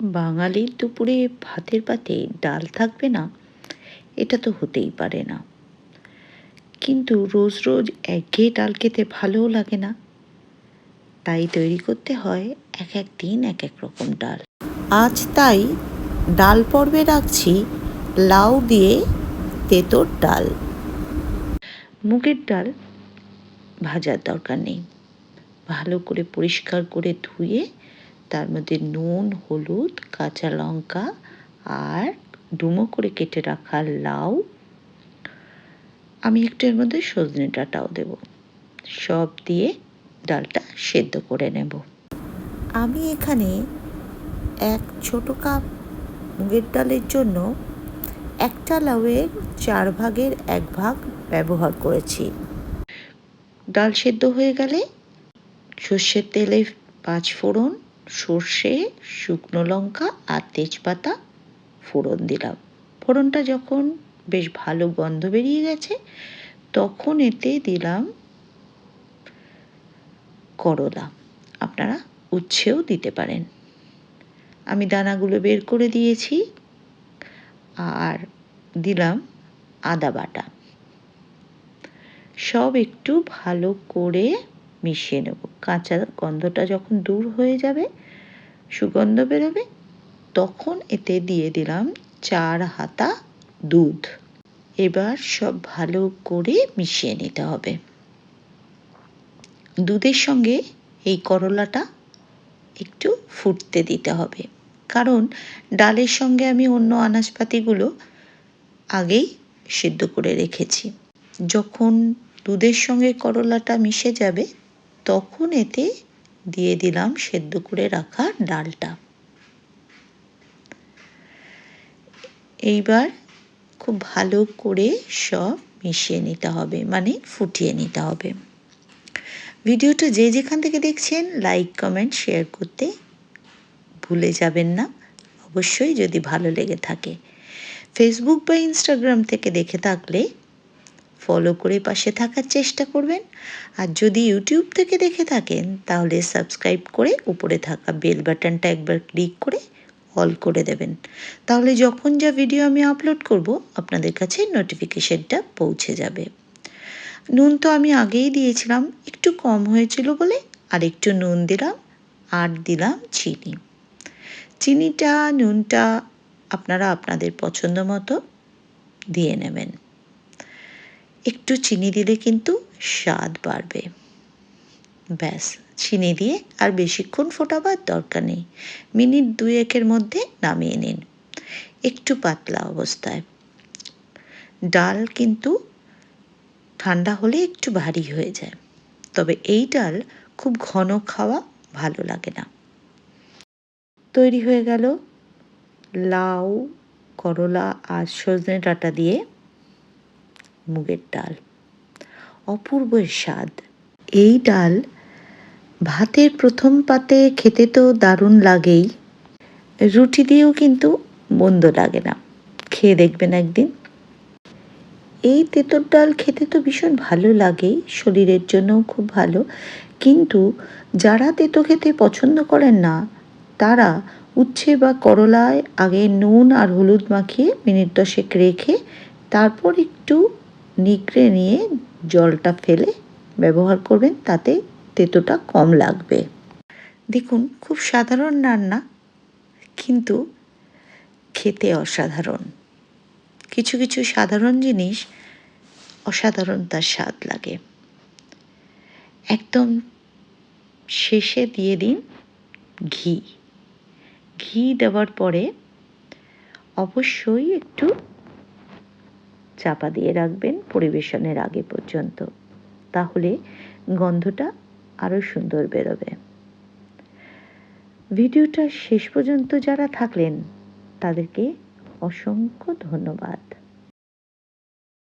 বাঙালির দুপুরে ভাতের পাতে ডাল থাকবে না এটা তো হতেই পারে না। কিন্তু রোজ রোজ একঘেয়ে ডাল খেতে ভালোও লাগে না। তাই তৈরি করতে হয় এক এক দিন এক এক রকম ডাল। আজ তাই ডাল পর্বে রাখছি লাউ দিয়ে তেঁতোর ডাল। মুগের ডাল ভাজার দরকার নেই। ভালো করে পরিষ্কার করে ধুয়ে তার মধ্যে নুন, হলুদ, কাঁচা লঙ্কা আর ডুমো করে কেটে রাখা লাউ। আমি একটু এর মধ্যে সজনে ডাঁটাও দেব। সব দিয়ে ডালটা সেদ্ধ করে নেব। আমি এখানে এক ছোট কাপ মুগের ডালের জন্য একটা লাউয়ের চার ভাগের এক ভাগ ব্যবহার করেছি। ডাল সেদ্ধ হয়ে গেলে সর্ষের তেলে পাঁচ ফোড়ন সর্ষে, শুকনো লঙ্কা আর তেজপাতা ফোড়ন দিলাম। ফোড়নটা যখন বেশ ভালো গন্ধ বেরিয়ে গেছে, তখন এতে দিলাম করলা। আপনারা উচ্ছেও দিতে পারেন। আমি দানাগুলো বের করে দিয়েছি আর দিলাম আদা বাটা। সব একটু ভালো করে মিশিয়ে নেব। কাঁচা গন্ধটা যখন দূর হয়ে যাবে, সুগন্ধ বেরোবে, তখন এতে দিয়ে দিলাম চার হাতা দুধ। এবার সব ভালো করে মিশিয়ে নিতে হবে। দুধের সঙ্গে এই করলাটা একটু ফুটতে দিতে হবে। কারণ ডালের সঙ্গে আমি অন্য আনাজপাতিগুলো আগেই সিদ্ধ করে রেখেছি। যখন দুধের সঙ্গে করলাটা মিশে যাবে তখন এতে দিয়ে দিলাম সেদ্ধ করে রাখা ডালটা। এইবার খুব ভালো করে সব মিশিয়ে নিতে হবে মানে ফুটিয়ে নিতে হবে। ভিডিওটা যে যেখান থেকে দেখছেন লাইক কমেন্ট শেয়ার করতে ভুলে যাবেন না। অবশ্যই যদি ভালো লেগে থাকে। ফেসবুক বা ইনস্টাগ্রাম থেকে দেখে থাকলে ফলো করে পাশে থাকার চেষ্টা করবেন। আর যদি ইউটিউব থেকে দেখে থাকেন, তাহলে সাবস্ক্রাইব করে উপরে থাকা বেল বাটনটা একবার ক্লিক করে অল করে দেবেন। তাহলে যখন যা ভিডিও আমি আপলোড করব, আপনাদের কাছে নোটিফিকেশনটা পৌঁছে যাবে। নুন তো আমি আগেই দিয়েছিলাম, একটু কম হয়েছিল বলে আর একটু নুন দিলাম, আর দিলাম চিনি। চিনিটা, নুনটা আপনারা আপনাদের পছন্দ মতো দিয়ে নেবেন। একটু চিনি দিলে কিন্তু স্বাদ বাড়বে। ব্যাস, চিনি দিয়ে আর বেশিক্ষণ ফোটাবার দরকার নেই। মিনিট দুয়েকের মধ্যে নামিয়ে নিন। একটু পাতলা অবস্থায়। ডাল কিন্তু ঠান্ডা হলে একটু ভারী হয়ে যায়। তবে এই ডাল খুব ঘন খাওয়া ভালো লাগে না। তৈরি হয়ে গেল লাউ, করলা আর সজনে ডাঁটা দিয়ে মুগের ডাল। অপূর্ব স্বাদ। এই ডাল ভাতের প্রথম পাতে খেতে তো দারুণ লাগেই। রুটি দিয়েও কিন্তু মন্দ লাগে না। খেয়ে দেখবেন একদিন। এই তেঁতোর ডাল খেতে তো ভীষণ ভালো লাগেই, শরীরের জন্যও খুব ভালো। কিন্তু যারা তেঁতো খেতে পছন্দ করেন না, তারা উচ্ছে বা করলায় আগে নুন আর হলুদ মাখিয়ে মিনিট দশেক রেখে তারপর একটু নিকড়ে নিয়ে জলটা ফেলে ব্যবহার করবেন, তাতে তেঁতোটা কম লাগবে। দেখুন, খুব সাধারণ রান্না, কিন্তু খেতে অসাধারণ। কিছু কিছু সাধারণ জিনিস অসাধারণ তার স্বাদ লাগে। একদম শেষে দিয়ে দিন ঘি। ঘি দেওয়ার পরে অবশ্যই একটু চাপা দিয়ে রাখবেন পরিবেশনের আগে পর্যন্ত। তাহলে গন্ধটা আরও সুন্দর বেরোবে। ভিডিওটা শেষ পর্যন্ত যারা থাকলেন, তাদেরকে অসংখ্য ধন্যবাদ।